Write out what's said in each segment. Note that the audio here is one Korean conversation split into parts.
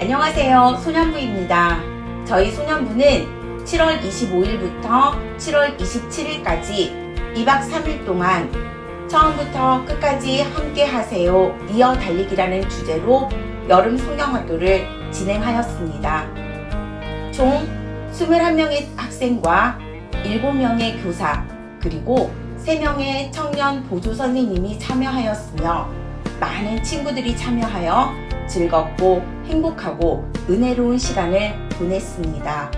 안녕하세요. 소년부입니다. 저희 소년부는 7월 25일부터 7월 27일까지 2박 3일 동안 처음부터 끝까지 함께 하세요. 이어 달리기라는 주제로 여름 성경학교를 진행하였습니다. 총 21명의 학생과 7명의 교사, 그리고 3명의 청년 보조 선생님이 참여하였으며 많은 친구들이 참여하여 즐겁고 행복하고 은혜로운 시간을 보냈습니다.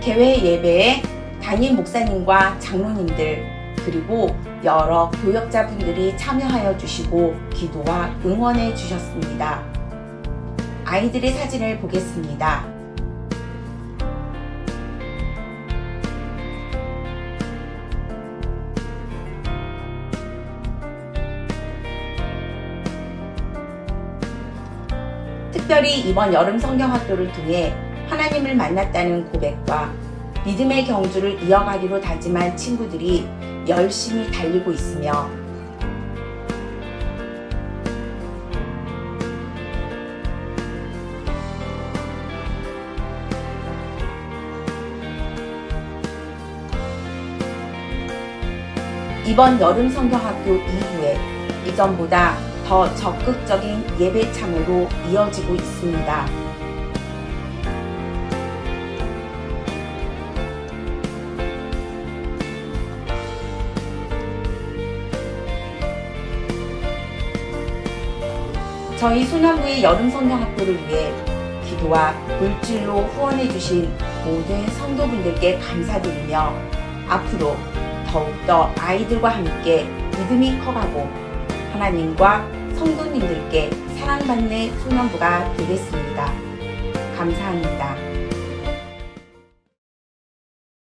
개회 예배에 담임 목사님과 장로님들 그리고 여러 교역자분들이 참여하여 주시고 기도와 응원해 주셨습니다. 아이들의 사진을 보겠습니다. 특별히 이번 여름 성경학교를 통해 하나님을 만났다는 고백과 믿음의 경주를 이어가기로 다짐한 친구들이 열심히 달리고 있으며 이번 여름 성경학교 이후에 이전보다 더 적극적인 예배 참여로 이어지고 있습니다. 저희 소년부의 여름 성경학교를 위해 기도와 물질로 후원해 주신 모든 성도분들께 감사드리며 앞으로 더욱더 아이들과 함께 믿음이 커가고 하나님과 성도님들께 사랑받는 소년부가 되겠습니다. 감사합니다.